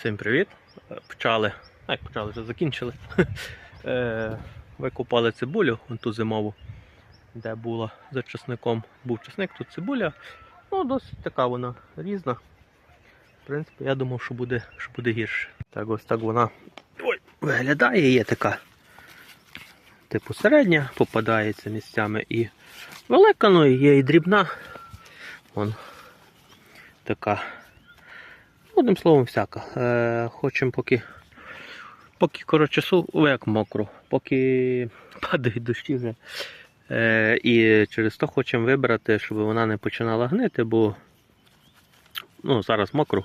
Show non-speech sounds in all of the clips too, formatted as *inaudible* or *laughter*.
Всім привіт! Е, Почали, а як почали, вже закінчили. *laughs* Е, Викопали цибулю, вон ту зимову, де була за часником. Був часник, тут цибуля. Ну, досить така вона різна. В принципі, я думав, що буде, що буде гірше. Так ось так вона ой, виглядає, є така. Типу середня, попадається місцями і велика, ну і є і дрібна. Вон така. Одним словом, всяка. Е, хочемо поки. Поки коротше су, як мокро, поки *laughs* падають дощі вже. Е, і через то хочемо вибрати, щоб вона не починала гнити, бо ну, зараз мокро.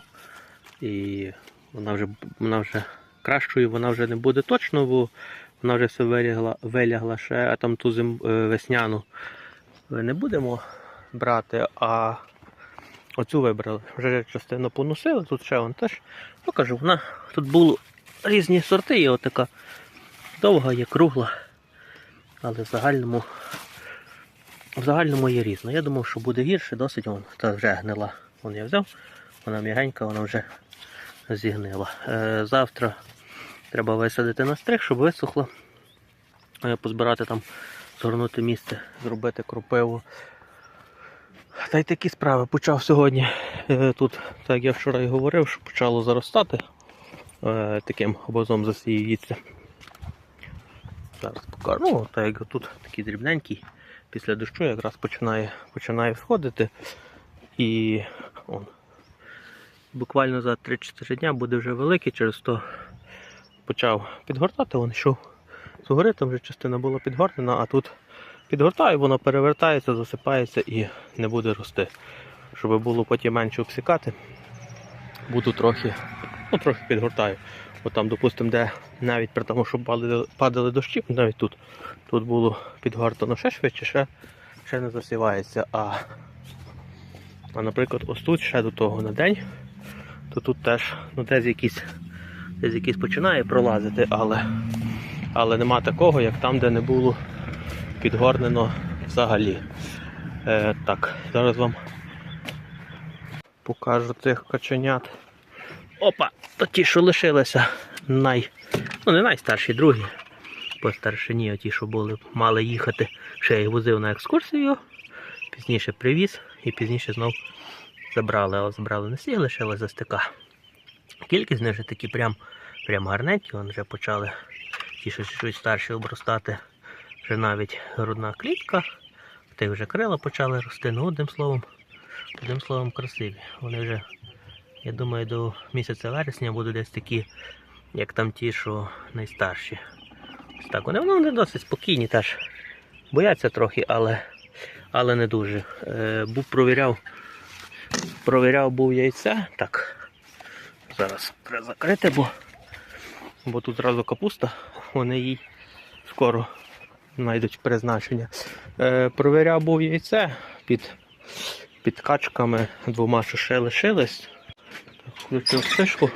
І вона вже, вона вже кращою вона вже не буде точно, бо вона вже все вилягла, вилягла ще, а там ту зим, е, весняну не будемо брати, а Оцю вибрали. Вже частину поносили, тут ще вон теж. Ну вона тут були різні сорти, є отака довга, є кругла. Але в загальному в загальному є різно. Я думав, що буде гірше, досить вон, та вже гнила. Вон я взяв, вона м'ягенька, вона вже зігнила. Е, завтра треба висадити на стрих, щоб висохло. Е, позбирати там, згорнути місце, зробити кропиву. Та й такі справи почав сьогодні. е, Тут, так як я вчора і говорив, що почало заростати е, таким обозом засіюється. Зараз покажу. Ну, так як тут такий дрібненький, після дощу якраз починає, починає сходити. І он, буквально за 3-4 дня буде вже великий, через то почав підгортати, він йшов згори, там вже частина була підгортана, а тут підгортаю, воно перевертається, засипається і не буде рости. Щоб було потім менше обсікати, буду трохи, ну трохи підгортаю. От там, допустимо, де навіть при тому, що падали, дощі, навіть тут, тут було підгортано ще швидше, ще, ще не засівається. А, а наприклад, ось тут ще до того на день, то тут теж ну, десь якийсь, десь якийсь починає пролазити, але, але нема такого, як там, де не було підгорнено взагалі. Е, так, зараз вам покажу цих каченят. Опа! Ті, що лишилися, най... ну не найстарші, другі. По старшині, а ті, що були, мали їхати. Ще їх возив на екскурсію, пізніше привіз і пізніше знов забрали, але забрали не всі, лишилась за стика. Кількість них вже такі прям, прям гарненькі, вони вже почали ті, що чуть старші обростати вже навіть грудна клітка, в тих вже крила почали рости, ну одним словом, одним словом красиві. Вони вже, я думаю, до місяця вересня будуть десь такі, як там ті, що найстарші. Ось так, вони, вони досить спокійні теж. Бояться трохи, але, але не дуже. Е, був провіряв, провіряв був яйця. Так, зараз треба закрити, бо, бо тут зразу капуста, вони їй скоро знайдуть призначення. Е, провіряв був яйце під, під качками двома, що ще лишились. Включив спишку.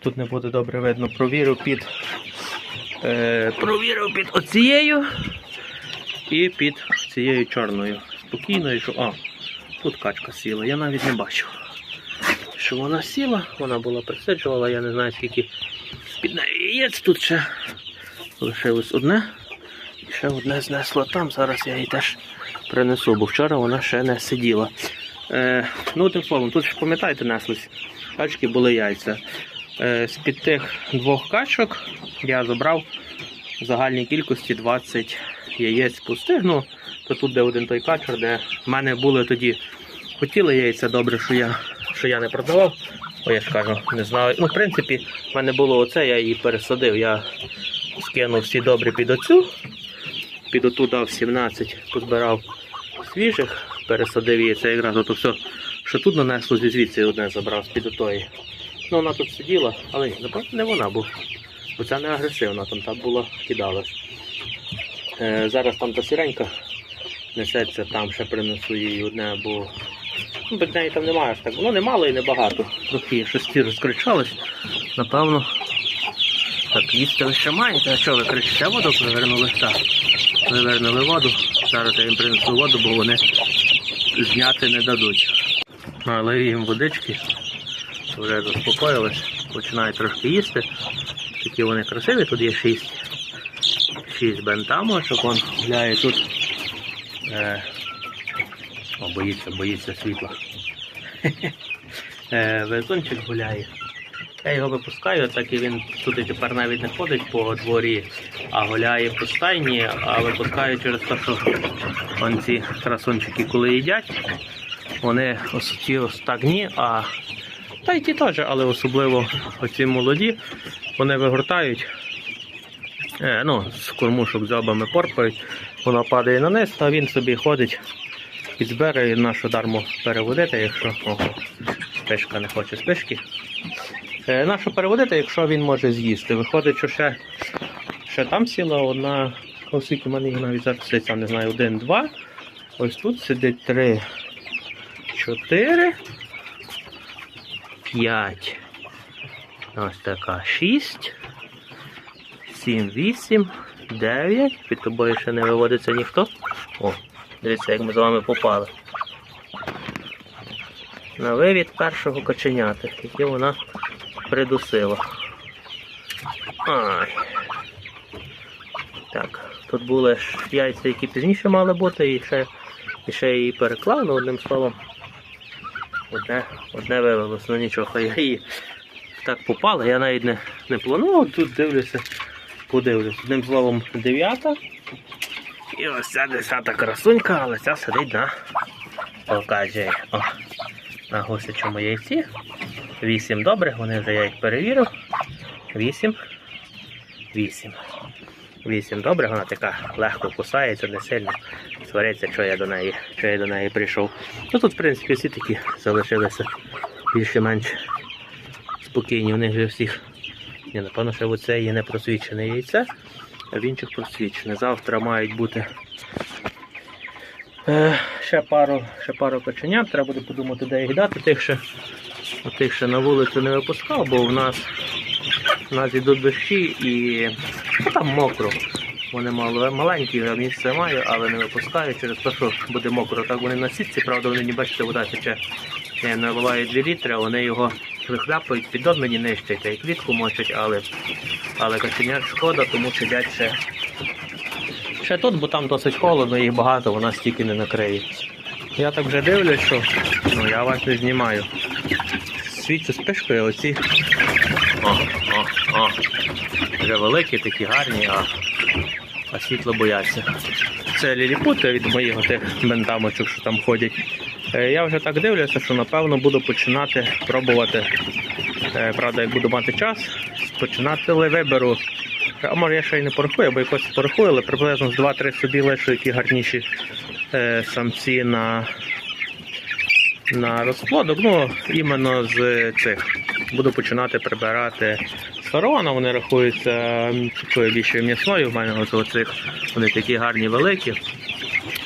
Тут не буде добре видно. Провірив під, е, провірив під оцією і під цією чорною. Спокійно, що. А, тут качка сіла, я навіть не бачив. Що вона сіла, вона була присиджувала, я не знаю скільки під нею яєць тут ще лишилось одне. Ще одне знесло там, зараз я її теж принесу, бо вчора вона ще не сиділа. Е, ну, тим словом, тут пам'ятаєте, неслись. Качки були яйця. Е, з-під тих двох качок я забрав в загальній кількості 20 яєць пустих. Ну, то тут де один той качер, де в мене були тоді хотіли яйця, добре, що я, що я не продавав. О, я ж кажу, не знаю. Ну, в принципі, в мене було оце, я її пересадив. Я скинув всі добре під оцю, під оту дав 17, позбирав свіжих, пересадив її. Це якраз ото все, що тут нанесло, звідси одне забрав з-під отої. Ну, вона тут сиділа, але ні, не вона, бо, бо це не агресивна, там та була кидалась. Е, зараз там та сіренька несеться, там ще принесу їй одне, бо ну, без неї там немає так. Воно немало і небагато. Трохи щось ті розкричались. Напевно. Так, їсти ви ще маєте, а що ви кричите воду вивернули? Так. Вивернули воду. Зараз я їм принесу воду, бо вони зняти не дадуть. Налив їм водички. вже заспокоїлись, починають трошки їсти. Такі вони красиві, тут є шість, шість бентамочок, он гуляє тут. Е, о, боїться, боїться світла. *laughs* Е, Везунчик гуляє. Я його випускаю, так і він і тепер навіть не ходить по дворі, а гуляє по стайні, а випускаю через те, що он ці красунчики, коли їдять, вони ось ці ось а та й ті теж, але особливо оці молоді, вони вигортають. Е, ну, з кормушок дзьобами порпають, воно падає на низ, а він собі ходить під зберег і нашу дарму переводити, якщо ого, спишка не хоче спишки. Е, нащо переводити, якщо він може з'їсти. Виходить, що ще, ще там сіла одна, оскільки в мене їх навіть зараз сам не знаю, один, два. Ось тут сидить три, чотири, п'ять. Ось така шість, сім, вісім, дев'ять. Під тобою ще не виводиться ніхто. О, дивіться, як ми з вами попали. На вивід першого коченята, яке вона придусила. Ай. Так, тут були ж яйця, які пізніше мали бути, і ще, і ще її переклав, ну одним словом. Одне, одне вивелося, ну нічого, хай я її так попала, я навіть не, не планував, тут дивлюся, подивлюся. Одним словом, дев'ята. І ось ця десята красунька, але ця сидить на покажи. О, на гусячому яйці. Вісім добре, вони вже я їх перевірив. Вісім. Вісім. Вісім добре, вона така легко кусається, не сильно свариться, що я до неї, що я до неї прийшов. Ну тут, в принципі, всі такі залишилися більш-менш спокійні. У них же всіх. Ні, напевно, що оце є не просвічене яйце, а в інших просвічене. Завтра мають бути е, ще пару, ще пару коченят. Треба буде подумати, де їх дати. Тих ще, тих ще на вулицю не випускав, бо в нас, в нас йдуть дощі і ну, там мокро. Вони мало, маленькі, я місце маю, але не випускаю через те, що буде мокро. Так вони на сітці, правда, вони не бачите, вода тече. Я наливаю 2 літри, вони його вихляпають, піддон мені нищать, й квітку мочать, але, але каченят шкода, тому сидять ще, ще тут, бо там досить холодно, їх багато, вона стільки не накриє. Я так вже дивлюсь, що ну, я вас не знімаю. Свічу спишкою, оці. О, о, о. Вже великі, такі гарні, а, а світло бояться. Це ліліпути від моїх тих бентамочок, що там ходять. Е, Я вже так дивлюся, що напевно буду починати пробувати. Е, Правда, як буду мати час, починати виберу. А може я ще й не порахую, бо якось порахую, але приблизно з 2-3 собі лишу, які гарніші е, самці на, на розплодок. Ну, іменно з цих. Буду починати прибирати з фараона. Вони рахуються такою більшою м'ясною. В мене ось оцих вони такі гарні великі.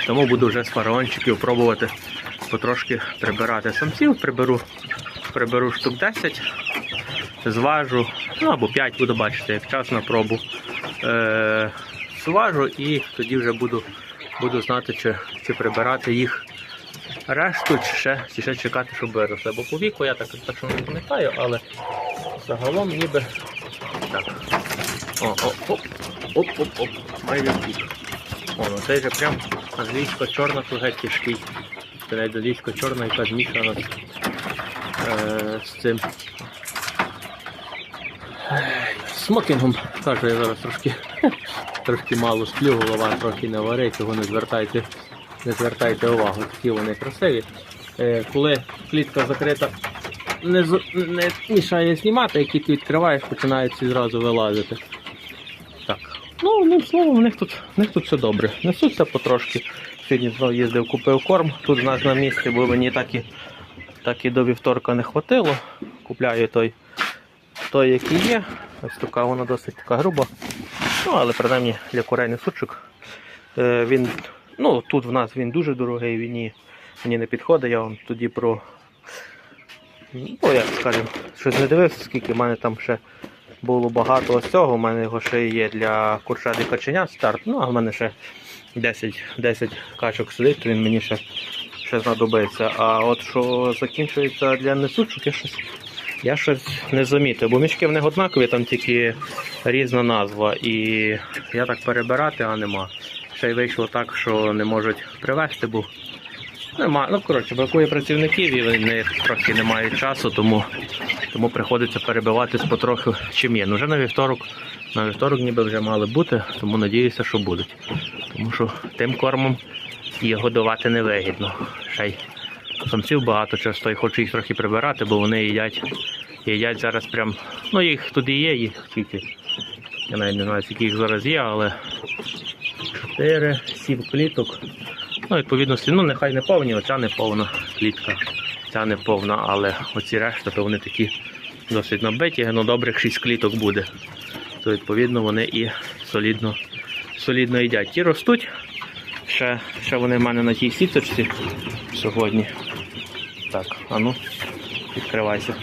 Тому буду вже з фараончиків пробувати потрошки прибирати самців. Приберу, приберу штук 10, зважу, ну або 5 буду бачити, як час на пробу. Е, зважу і тоді вже буду, буду знати, чи, чи прибирати їх решту, чи ще, чи ще чекати, щоб виросли. Бо по віку я так точно не пам'ятаю, але загалом ніби так. О, о, оп, оп, оп, оп, майже втік. О, ну цей же прям англійсько чорна тут геть тяжкий. Це навіть англійсько чорна яка змішана з, е, з цим. Смокінгом кажу, я зараз трошки, *laughs* трошки мало сплю, голова трохи не варить, того не звертайте, не звертайте увагу, такі вони красиві. Е, коли клітка закрита, не, не мішає знімати, як тільки відкриваєш, починають зразу вилазити. Так. Ну, одним словом, в них тут, в них тут все добре. Несуться потрошки. Сьогодні знову їздив, купив корм. Тут у нас на місці, бо мені так і, так і до вівторка не хватило. Купляю той, той, який є. Ось така вона досить така груба. Ну, але принаймні для курей несучок. Е, він, ну, тут в нас він дуже дорогий, він ні- мені не підходить. Я вам тоді про. Ну, як скажемо, щось не дивився, скільки в мене там ще було багато ось цього. У мене його ще є для курчат і каченят старт. Ну, а в мене ще 10, 10 качок сидить, то він мені ще, ще знадобиться. А от що закінчується для несучок, я щось Я щось не замітив, бо мішки в них однакові, там тільки різна назва. І я так перебирати, а нема. Ще й вийшло так, що не можуть привезти, бо нема. Ну, коротше, бракує працівників і вони трохи не мають часу, тому, тому приходиться перебиватись потроху чим є. Ну, вже на вівторок, на вівторок ніби вже мали бути, тому надіюся, що будуть. Тому що тим кормом їх годувати невигідно. Ще й самців багато часто і хочу їх трохи прибирати, бо вони їдять, їдять зараз прям. Ну їх туди є, їх тільки. Я навіть не знаю, скільки їх зараз є, але 4, 7 кліток. Ну, відповідно, ну нехай не повні, оця не повна клітка. Ця не повна, але оці решта, то вони такі досить набиті, ну добрих 6 кліток буде. То відповідно вони і солідно, солідно їдять. Ті ростуть. Ще, ще вони в мене на тій сіточці сьогодні. Так, а ну, відкривайся.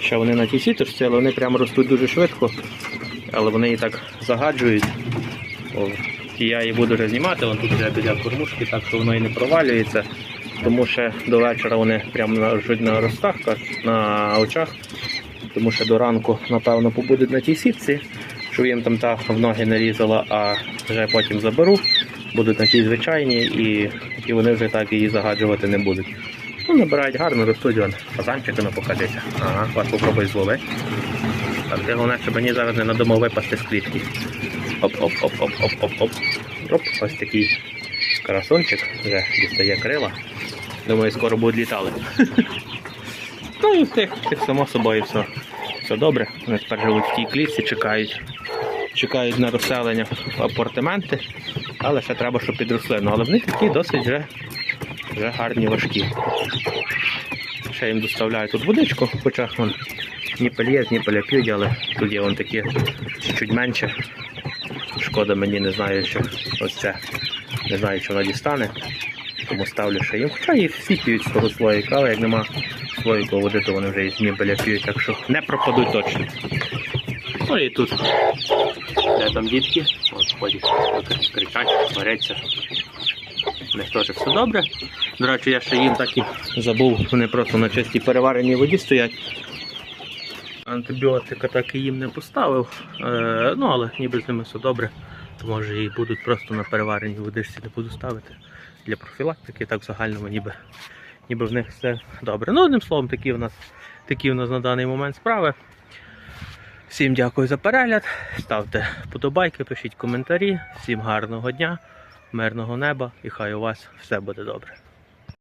Ще вони на тій сіточці, але вони прямо ростуть дуже швидко. Але вони і так загаджують. Я її буду вже знімати, вон тут вже біля кормушки, так що воно і не провалюється. Тому ще до вечора вони прямо на, на ростах, на очах. Тому що до ранку, напевно, побудуть на тій сітці, щоб їм там та в ноги не різала, а вже потім заберу. Будуть на тій звичайній і, і вони вже так її загаджувати не будуть. Ну, набирають гарно, ростуть вон. Фазанчики ну покажися. Ага, вас попробуй зловити. Так, головне, щоб мені зараз не надумав випасти з клітки. Оп-оп-оп-оп-оп-оп-оп. Оп, ось такий красончик вже дістає крила. Думаю, скоро будуть літали. *laughs* ну і в тих, тих само собою все, все добре. Вони тепер живуть в тій клітці, чекають. Чекають на розселення в апартаменти, але ще треба, щоб підросли. Ну, але вони такі досить вже, вже гарні важкі. Ще їм доставляють тут водичку, хоча вон, ніпель є, ніпеля п'ють, але тут є вон такі чуть менше. Шкода мені не знаю, що ось це. Не знаю, що вона дістане. Тому ставлю ще їм. Хоча їх всі п'ють з того слоїка, але як нема слоїку води, то вони вже із ніпеля п'ють, так що не пропадуть точно. Ну і тут. Де там дітки? От ходять, кричать, сваряться. У них теж все добре. До речі, я ще їм так і забув, вони просто на чистій перевареній воді стоять. Антибіотика так і їм не поставив. Е, ну, але ніби з ними все добре. То може і будуть просто на перевареній водичці не буду ставити для профілактики, так в загальному ніби, ніби в них все добре. Ну, одним словом, такі у нас, такі у нас на даний момент справи. Всім дякую за перегляд. Ставте подобайки, пишіть коментарі. Всім гарного дня, мирного неба і хай у вас все буде добре.